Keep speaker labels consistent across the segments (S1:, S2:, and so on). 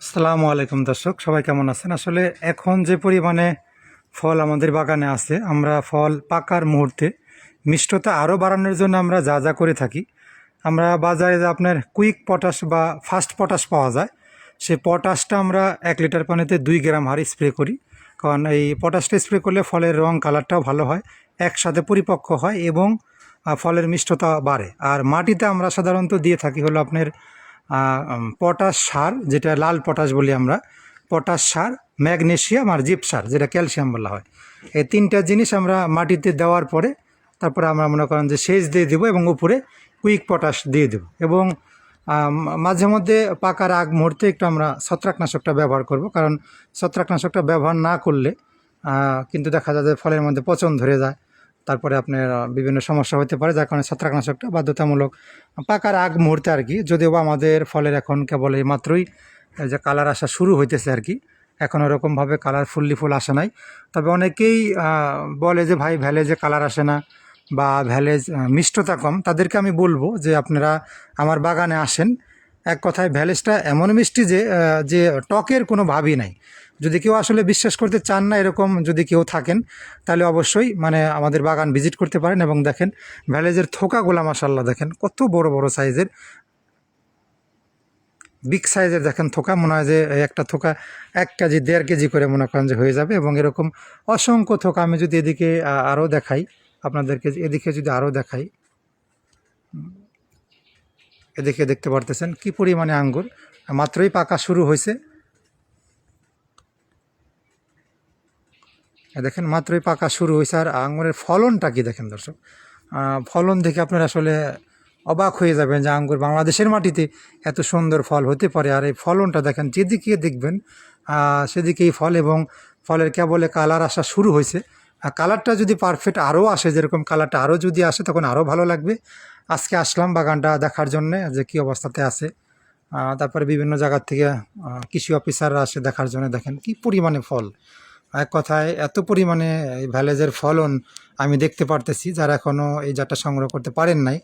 S1: আসসালামু আলাইকুম দর্শক, সবাই কেমন আছেন? আসলে এখন যে পরিমাণে ফল আমাদের বাগানে আছে, আমরা ফল পাকার মুহূর্তে মিষ্টতা আরও বাড়ানোর জন্য আমরা যা যা করে থাকি। আমরা বাজারে আপনার কুইক পটাশ বা ফাস্ট পটাশ পাওয়া যায়, সে পটাশটা আমরা এক লিটার পানিতে দুই গ্রাম হারে স্প্রে করি। কারণ এই পটাশটা স্প্রে করলে ফলের রং কালারটাও ভালো হয়, একসাথে পরিপক্ক হয় এবং ফলের মিষ্টতা বাড়ে। আর মাটিতে আমরা সাধারণত দিয়ে থাকি হলো আপনার পটাশ সার, যেটা লাল পটাশ বলি আমরা, পটাশ সার ম্যাগনেশিয়াম আর জিপ সার, যেটা ক্যালসিয়াম বলা হয়। এই তিনটা জিনিস আমরা মাটিতে দেওয়ার পরে, তারপরে আমরা মনে করেন যে সেচ দিয়ে দেবো এবং উপরে কুইক পটাশ দিয়ে দেবো। এবং মাঝে মধ্যে পাকার আগ মুহূর্তে একটু আমরা ছত্রাকনাশকটা ব্যবহার করব, কারণ ছত্রাকনাশকটা ব্যবহার না করলে কিন্তু দেখা যায় যে ফলের মধ্যে পচন ধরে যায়। তারপরে আপনার বিভিন্ন সমস্যা হতে পারে, যার কারণে ছত্রাকনাশকটা বাধ্যতামূলক পাকার আগ মুহূর্তে আর কি, যদিও বা আমাদের ফলের এখন কেবল এই মাত্রই যে কালার আসা শুরু হইতেছে আর কি, এখন ওরকমভাবে কালার ফুললি ফুল আসে নাই। তবে অনেকেই বলে যে ভাই ভ্যালে যে কালার আসে না বা ভ্যালেজ মিষ্টতা কম। তাদেরকে আমি বলব যে আপনারা আমার বাগানে আসেন। এক কথায় ভ্যালেজটা এমন মিষ্টি যে যে টকের কোনো ভাবই নাই। যদি কেউ আসলে বিশ্বাস করতে চান না এরকম যদি কেউ থাকেন, তাহলে অবশ্যই মানে আমাদের বাগান ভিজিট করতে পারেন এবং দেখেন ভ্যালেজের থোকাগুলা মাসাল্লাহ দেখেন কত বড় বড় সাইজের। বিগ সাইজের দেখেন থোকা, মনে হয় যে একটা থোকা এক কেজি, দেড় কেজি করে মনে করেন যে হয়ে যাবে এবং এরকম অসংখ্য থোকা আমি যদি এদিকে আরও দেখাই, আপনাদেরকে এদিকে যদি আরও দেখাই। এদিকে দেখতে পারতেছেন কি পরিমাণে আঙ্গুর, মাত্রই পাকা শুরু হয়েছে। দেখেন, মাত্রই পাকা শুরু হয়েছে। আর আঙুরের ফলনটা কি দেখেন দর্শক? ফলন দেখে আপনারা আসলে অবাক হয়ে যাবেন যে আঙ্গুর বাংলাদেশের মাটিতে এত সুন্দর ফল হতে পারে। আর এই ফলনটা দেখেন, যেদিকে দেখবেন সেদিকেই ফল এবং ফলের কেবলে কালার আসা শুরু হয়েছে। আর কালারটা যদি পারফেক্ট আরও আসে, যেরকম কালারটা আরও যদি আসে, তখন আরও ভালো লাগবে। আজকে আসলাম বাগানটা দেখার জন্যে, যে কী অবস্থাতে আছে। তারপরে বিভিন্ন জায়গার থেকে কৃষি অফিসাররা আসে দেখার জন্য। দেখেন, কি পরিমাণে ফল। এক কথায় এত পরিমাণে এই ভ্যালেজের ফলন আমি দেখতে পারতেছি, যারা এখনও এই জাতটা সংগ্রহ করতে পারেন নাই,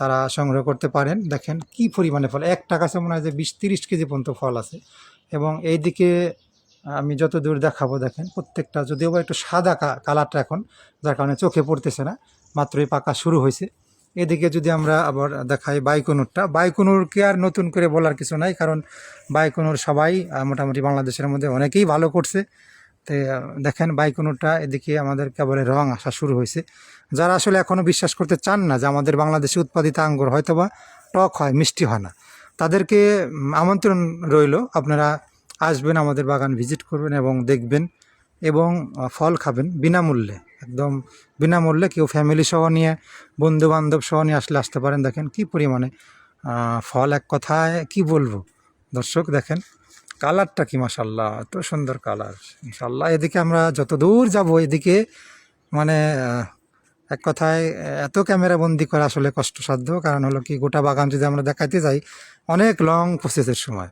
S1: তারা সংগ্রহ করতে পারেন। দেখেন কি পরিমাণে ফল একটা গাছে মনে হয় যে বিশ তিরিশ কেজি পর্যন্ত ফল আছে। এবং এই দিকে আমি যত দূর দেখাবো, দেখেন প্রত্যেকটা যদিও বা একটু সাদা কালারটা এখন, যার কারণে চোখে পড়তেছে না, মাত্রই পাকা শুরু হয়েছে। এদিকে যদি আমরা আবার দেখাই বাইকুনুরটা বাইকুনুরকে আর নতুন করে বলার কিছু নাই, কারণ বাইকুনুর সবাই মোটামুটি বাংলাদেশের মধ্যে অনেকেই ভালো করছে। দেখেন বাইকুনুরটা এদিকে আমাদের কেবলে রং আসা শুরু হয়েছে। যারা আসলে এখনও বিশ্বাস করতে চান না যে আমাদের বাংলাদেশে উৎপাদিত আঙ্গুর হয়তোবা টক হয়, মিষ্টি হয় না, তাদেরকে আমন্ত্রণ রইল। আপনারা আসবেন, আমাদের বাগান ভিজিট করবেন এবং দেখবেন এবং ফল খাবেন বিনামূল্যে, একদম বিনামূল্যে। কেউ ফ্যামিলি সহ নিয়ে বন্ধু বান্ধব সহ নিয়ে আসলে আসতে পারেন। দেখেন কি পরিমাণে ফল এক কথায় কি বলব? দর্শক দেখেন কালারটা কি মাসাল্লাহ এত সুন্দর কালার। ইনশাল্লাহ এদিকে আমরা যত দূর যাব, এদিকে মানে এক কথায় এত ক্যামেরা বন্দি করা আসলে কষ্টসাধ্য। কারণ হলো কি, গোটা বাগান যদি আমরা দেখাইতে যাই, অনেক লং প্রসেসের সময়।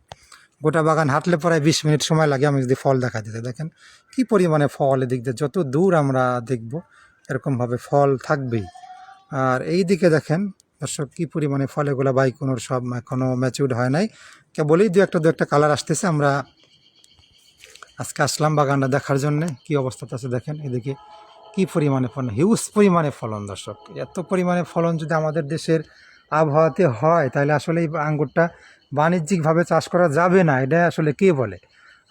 S1: গোটা বাগান হাঁটলে প্রায় বিশ মিনিট সময় লাগে আমি যদি ফল দেখাতে যাই। দেখেন কি পরিমাণে ফল এদিক দিয়ে, যত দূর আমরা দেখব, এরকমভাবে ফল থাকবেই। আর এই দিকে দেখেন দর্শক, কী পরিমাণে ফল এগুলো বাইকুনোর সব এখনও ম্যাচিউড হয় নাই? কেবলই দু একটা দু একটা কালার আসতেছে, আমরা আজকে আসলাম বাগানটা দেখার জন্যে। কি অবস্থাতে আছে দেখেন, এদিকে কি পরিমাণে ফলন হিউজ পরিমাণে ফলন দর্শক। এত পরিমাণে ফলন যদি আমাদের দেশের আবহাওয়াতে হয়, তাহলে আসলে এই আঙ্গুরটা বাণিজ্যিকভাবে চাষ করা যাবে না এটা আসলে কে বলে?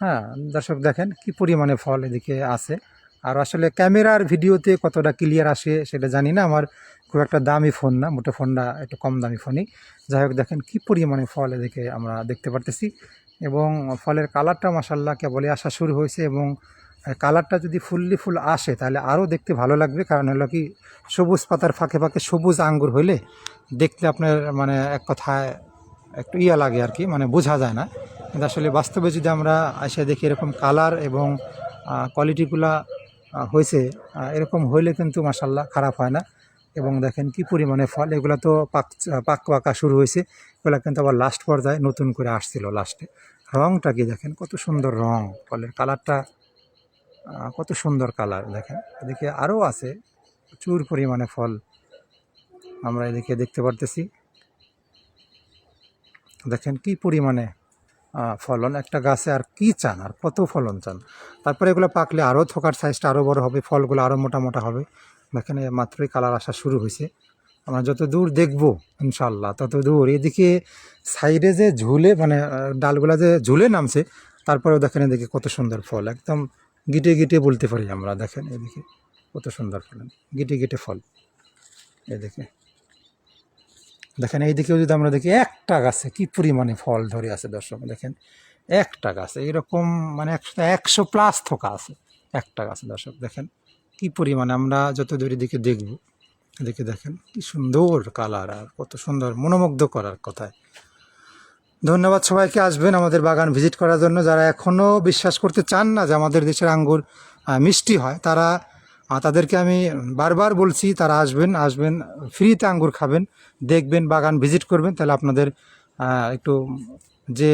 S1: হ্যাঁ দর্শক দেখেন, কি পরিমাণে ফল এদিকে আছে। আর আসলে ক্যামেরার ভিডিওতে কতটা ক্লিয়ার আসে সেটা জানি না, আমার খুব একটা দামি ফোন না, মোটো ফোনটা একটু কম দামি ফোনই। যাই হোক, দেখেন কী পরিমাণে ফল এদিকে আমরা দেখতে পারতেছি এবং ফলের কালারটা মাসাল্লাহ কেবলই আসা শুরু হয়েছে এবং কালারটা যদি ফুললি ফুল আসে তাহলে আরও দেখতে ভালো লাগবে। কারণ হলো কি, সবুজ পাতার ফাঁকে ফাঁকে সবুজ আঙ্গুর হইলে দেখতে আপনার মানে এক কথায় একটু ইয়া লাগে আর কি মানে বোঝা যায় না। কিন্তু আসলে বাস্তবে যদি আমরা এসে দেখি এরকম কালার এবং কোয়ালিটিগুলা হয়েছে। এরকম হইলে কিন্তু মাসাল্লাহ খারাপ হয় না। এবং দেখেন কি পরিমাণে ফল, এগুলো তো পাক পাক পাকা শুরু হয়েছে। এগুলো কিন্তু আবার লাস্ট পর্যায়ে নতুন করে আসছিল লাস্টে রংটা কি দেখেন? কত সুন্দর রং। ফলের কালারটা কত সুন্দর কালার। দেখেন, এদিকে আরও আছে প্রচুর পরিমাণে ফল। আমরা এদিকে দেখতে পারতেছি। দেখেন কি পরিমাণে ফলন একটা গাছে আর কি চান? আর কত ফলন চান? তারপরে এগুলো পাকলে আরও থোকার সাইজটা আরও বড় হবে, ফলগুলো আরও মোটা মোটা হবে। এই মাত্রই কালার আসা শুরু হয়েছে। আমরা যত দূর দেখব ইনশাল্লাহ তত দূর। এদিকে সাইডে যে ঝুলে মানে ডালগুলা যে ঝুলে নামছে, তারপরেও দেখেন এদিকে কত সুন্দর ফল। একদম গিটে গিটে বলতে পারি আমরা, দেখেন এদিকে কত সুন্দর ফল গিটে গিটে ফল। এদিকে দেখেন, এইদিকেও যদি আমরা দেখি, একটা গাছে কি পরিমাণে ফল ধরে আছে দর্শক, দেখেন, একটা গাছে এরকম মানে একশো একশো প্লাস থোকা আছে, একটা গাছে দর্শক, দেখেন, কি পরিমাণে আমরা যত দূর দিকে দেখব, এদিকে দেখেন, কি সুন্দর কালার আর কত সুন্দর মনোমুগ্ধ করার কথায়। ধন্যবাদ সবাইকে আসবেন আমাদের বাগান ভিজিট করার জন্য, যারা এখনও বিশ্বাস করতে চান না যে আমাদের দেশের আঙ্গুর মিষ্টি হয়, তারা তাদেরকে আমি বারবার বলছি, তারা আসবেন আসবেন, ফ্রিতে আঙ্গুর খাবেন, দেখবেন, বাগান ভিজিট করবেন। তাহলে আপনাদের একটু যে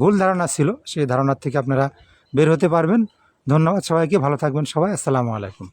S1: ভুল ধারণা ছিল, সেই ধারণার থেকে আপনারা বের হতে পারবেন। ধন্যবাদ সবাইকে, ভালো থাকবেন সবাই, আসসালামু আলাইকুম।